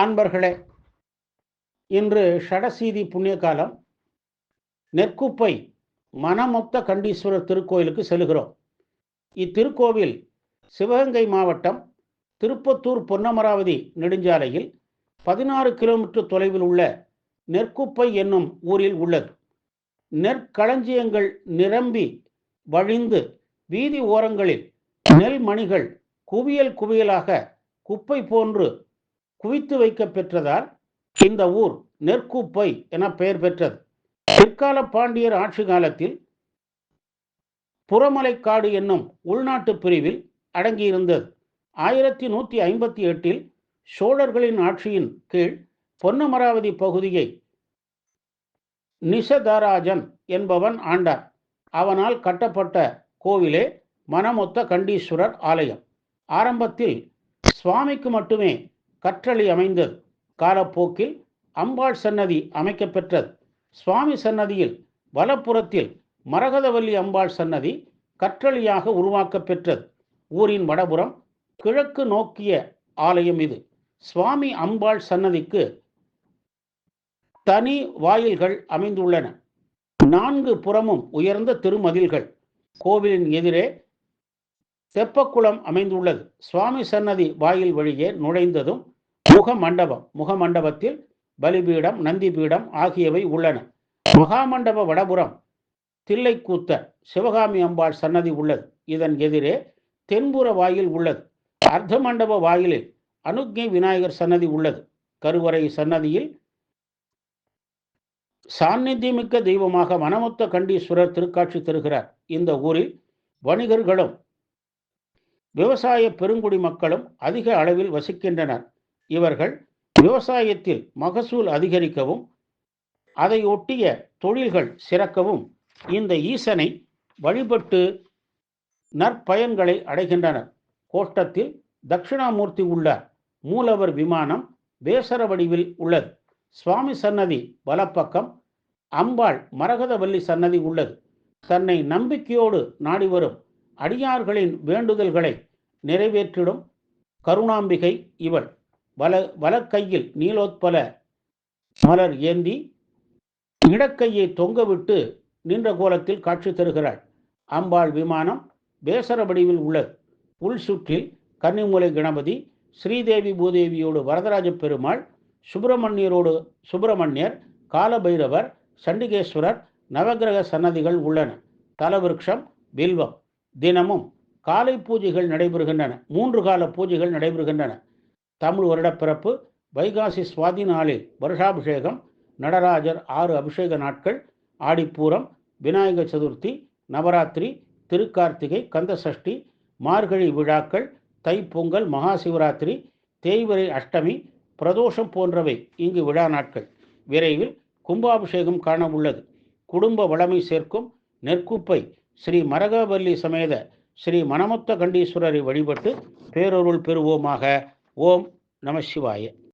அன்பர்களே இன்று ஷடசீதி புண்ணிய காலம் நெற்குப்பை மனமொத்த கண்டீஸ்வரர் திருக்கோயிலுக்கு செல்கிறோம் இத்திருக்கோவில் சிவகங்கை மாவட்டம் திருப்பத்தூர் பொன்னமராவதி நெடுஞ்சாலையில் பதினாறு கிலோமீட்டர் தொலைவில் உள்ள நெற்குப்பை என்னும் ஊரில் உள்ளது. நெற்களஞ்சியங்கள் நிரம்பி வழிந்து வீதி ஓரங்களில் நெல் மணிகள் குவியல் குவியலாக குப்பை போன்று குவித்து வைக்க பெற்றதால் இந்த ஊர் நெற்குப்பை என பெயர் பெற்றது. பிற்கால பாண்டியர் ஆட்சி காலத்தில் புறமலைக்காடு என்னும் உள்நாட்டு பிரிவில் அடங்கியிருந்தது. ஆயிரத்தி நூற்றி ஐம்பத்தி எட்டில் சோழர்களின் ஆட்சியின் கீழ் பொன்னமராவதி பகுதியை நிசதராஜன் என்பவன் ஆண்டார். அவனால் கட்டப்பட்ட கோவிலே மனமொத்த கண்டீஸ்வரர் ஆலயம். ஆரம்பத்தில் சுவாமிக்கு மட்டுமே கற்றளி அமைந்தது. காலப்போக்கில் அம்பாள் சன்னதி அமைக்கப்பெற்றது. சுவாமி சன்னதியில் வலப்புறத்தில் மரகதவல்லி அம்பாள் சன்னதி கற்றளியாக உருவாக்கப் பெற்றது ஊரின் வடபுறம் கிழக்கு நோக்கிய ஆலயம் இது. சுவாமி அம்பாள் சன்னதிக்கு தனி வாயில்கள் அமைந்துள்ளன. நான்கு புறமும் உயர்ந்த திருமதில்கள். கோவிலின் எதிரே தெப்பக்குளம் அமைந்துள்ளது. சுவாமி சன்னதி வாயில் வழியே நுழைந்ததும் முக மண்டபம் முக மண்டபத்தில் பலிபீடம் ஆகியவை உள்ளன. மகாமண்டப வடபுறம் தில்லைக்கூத்த சிவகாமி அம்பாள் சன்னதி உள்ளது. இதன் எதிரே தென்புற வாயில் உள்ளது. அர்த்த மண்டப வாயிலில் அனுக்ஞை விநாயகர் சன்னதி உள்ளது. கருவறை சன்னதியில் சாநித்தியமிக்க தெய்வமாக மனமுத்த கண்டீஸ்வரர் திருக்காட்சி தருகிறார். இந்த ஊரில் வணிகர்களும் விவசாய பெருங்குடி மக்களும் அதிக அளவில் வசிக்கின்றனர். இவர்கள் விவசாயத்தில் மகசூல் அதிகரிக்கவும் அதை ஒட்டிய தொழில்கள் சிறக்கவும் இந்த ஈசனை வழிபட்டு நற்பயன்களை அடைகின்றனர். கோட்டத்தில் தட்சிணாமூர்த்தி உள்ள மூலவர் விமானம் வேசர வடிவில் உள்ளது. சுவாமி சன்னதி வலப்பக்கம் அம்பாள் மரகதவல்லி சன்னதி உள்ளது. தன்னை நம்பிக்கையோடு நாடி வரும் அடியார்களின் வேண்டுதல்களை நிறைவேற்றிடும் கருணாம்பிகை இவள். வல வலக்கையில் நீலோத்பல மலர் ஏந்தி இடக்கையை தொங்கவிட்டு நின்ற கோலத்தில் காட்சி தருகிறாள். அம்பாள் விமானம் பேசர வடிவில் உள்ளது உள் சுற்றில் கன்னிமூலை கணபதி ஸ்ரீதேவி பூதேவியோடு வரதராஜ பெருமாள் சுப்பிரமணியரோடு சுப்பிரமணியர் காலபைரவர் சண்டிகேஸ்வரர் நவகிரக சன்னதிகள் உள்ளன. தலவிருக்ஷம் பில்வம் தினமும் காலை பூஜைகள் நடைபெறுகின்றன. மூன்று கால பூஜைகள் நடைபெறுகின்றன. தமிழ் வருடப்பிறப்பு வைகாசி சுவாதி நாளில் வருஷாபிஷேகம் நடராஜர் ஆறு அபிஷேக நாட்கள் ஆடிப்பூரம் விநாயகர் சதுர்த்தி நவராத்திரி திருக்கார்த்திகை கந்தசஷ்டி மார்கழி விழாக்கள் தைப்பொங்கல் மகா சிவராத்திரி தேய்வரை அஷ்டமி பிரதோஷம் போன்றவை இங்கு விழா நாட்கள். விரைவில் கும்பாபிஷேகம் காண உள்ளது குடும்ப வளமை சேர்க்கும் நெற்குப்பை ஸ்ரீ மரகவல்லி சமேத ஸ்ரீ மனமொத்த கண்டீஸ்வரரை வழிபட்டு பேரொருள் பெறுவோமாக. ஓம் நம சிவாய.